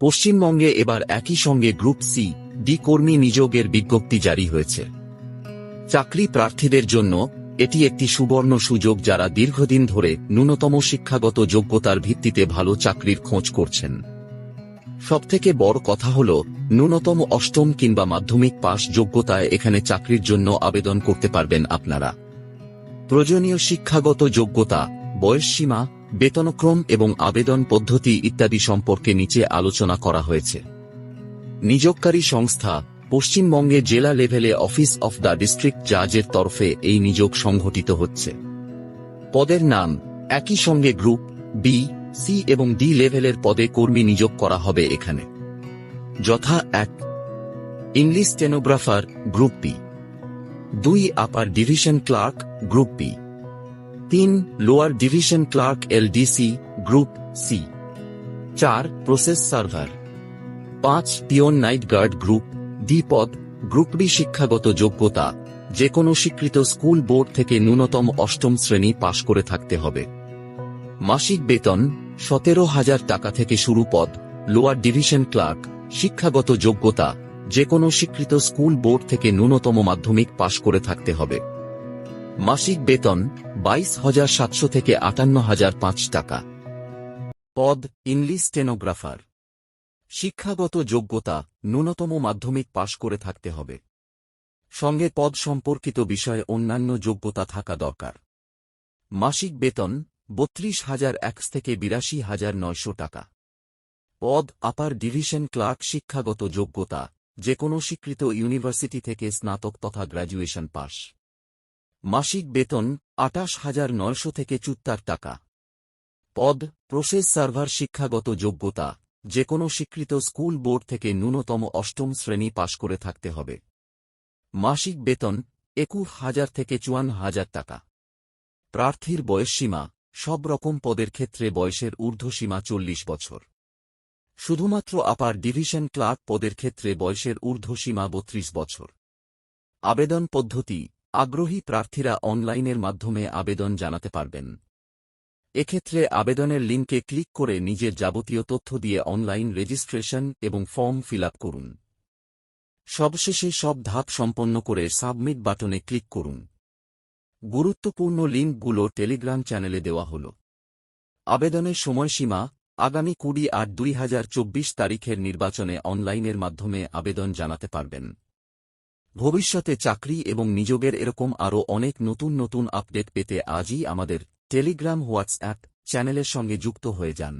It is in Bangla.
পশ্চিমবঙ্গে এবার একই সঙ্গে গ্রুপ সি, ডি কর্মী নিযোগের বিজ্ঞপ্তি জারি হয়েছে। চাকরি প্রার্থীদের জন্য এটি একটি সুবর্ণ সুযোগ যারা দীর্ঘদিন ধরে ন্যূনতম শিক্ষাগত যোগ্যতার ভিত্তিতে ভালো চাকরির খোঁজ করছেন। সবথেকে বড় কথা হল, ন্যূনতম অষ্টম কিংবা মাধ্যমিক পাস যোগ্যতায় এখানে চাকরির জন্য আবেদন করতে পারবেন আপনারা। প্রয়োজনীয় শিক্ষাগত যোগ্যতা, বয়সসীমা বেতনক্রম এবং আবেদন পদ্ধতি ইত্যাদি সম্পর্কে নিচে আলোচনা করা হয়েছে। নিয়োগকারী সংস্থা পশ্চিমবঙ্গে জেলা level office of the district জাজের তরফে এই নিয়োগ সংঘটিত হচ্ছে। পদের নাম একই সঙ্গে গ্রুপ বি সি এবং ডি লেভেলের পদে কর্মী নিয়োগ করা হবে এখানে। যথা এক, ইংলিশ স্টেনোগ্রাফার গ্রুপ বি দুই upper division clerk group B তিন lower division clerk LDC group C চার প্রসেস সার্ভার পাঁচ peon night guard group D পদ গ্রুপ ডি শিক্ষাগত যোগ্যতা. যে কোনো স্বীকৃত স্কুল বোর্ড থেকে ন্যূনতম অষ্টম শ্রেণি পাশ করে থাকতে হবে। মাসিক বেতন, সতেরো হাজার টাকা থেকে শুরু পদ লোয়ার ডিভিশন ক্লার্ক শিক্ষাগত যোগ্যতা। যে কোনো স্বীকৃত স্কুল বোর্ড থেকে ন্যূনতম মাধ্যমিক পাশ করে থাকতে হবে। মাসিক বেতন বাইশ হাজার সাতশো থেকে আটান্ন হাজার পাঁচ টাকা। পদ, ইংলিশ স্টেনোগ্রাফার। শিক্ষাগত যোগ্যতা ন্যূনতম মাধ্যমিক পাশ করে থাকতে হবে। সঙ্গে পদ সম্পর্কিত বিষয়ে অন্যান্য যোগ্যতা থাকা দরকার। মাসিক বেতন বত্রিশ হাজার এক থেকে বিরাশি হাজার নয়শো টাকা। পদ, আপার ডিভিশন ক্লার্ক শিক্ষাগত যোগ্যতা যে কোনো স্বীকৃত ইউনিভার্সিটি থেকে স্নাতক তথা গ্র্যাজুয়েশন পাস। মাসিক বেতন আটাশ হাজার নয়শো থেকে চুত্তার টাকা। পদ, প্রসেস সার্ভার শিক্ষাগত যোগ্যতা যে কোনো স্বীকৃত স্কুল বোর্ড থেকে ন্যূনতম অষ্টম শ্রেণি পাশ করে থাকতে হবে। মাসিক বেতন একুশ হাজার থেকে চুয়ান্ন হাজার টাকা। প্রার্থীর বয়সসীমা সব রকম পদের ক্ষেত্রে বয়সের ঊর্ধ্বসীমা চল্লিশ বছর। শুধুমাত্র আপার ডিভিশন ক্লার্ক পদের ক্ষেত্রে বয়সের ঊর্ধ্বসীমা বত্রিশ বছর। আবেদন পদ্ধতি আগ্রহী প্রার্থীরা অনলাইনের মাধ্যমে আবেদন জানাতে পারবেন। এক্ষেত্রে আবেদনের লিঙ্কে ক্লিক করে নিজের যাবতীয় তথ্য দিয়ে অনলাইন রেজিস্ট্রেশন এবং ফর্ম ফিল করুন। সবশেষে সব ধাপ সম্পন্ন করে সাবমিট বাটনে ক্লিক করুন। গুরুত্বপূর্ণ লিঙ্কগুলো টেলিগ্রাম চ্যানেলে দেওয়া হল। আবেদনের সময়সীমা আগামী কুড়ি আট দুই তারিখের নির্বাচনে অনলাইনের মাধ্যমে আবেদন জানাতে পারবেন। ভবিষ্যতে চাকরি এবং নিযোগের এরকম আরও অনেক নতুন নতুন আপডেট পেতে আজই আমাদের টেলিগ্রাম, হোয়াটসঅ্যাপ চ্যানেলের সঙ্গে যুক্ত হয়ে যান।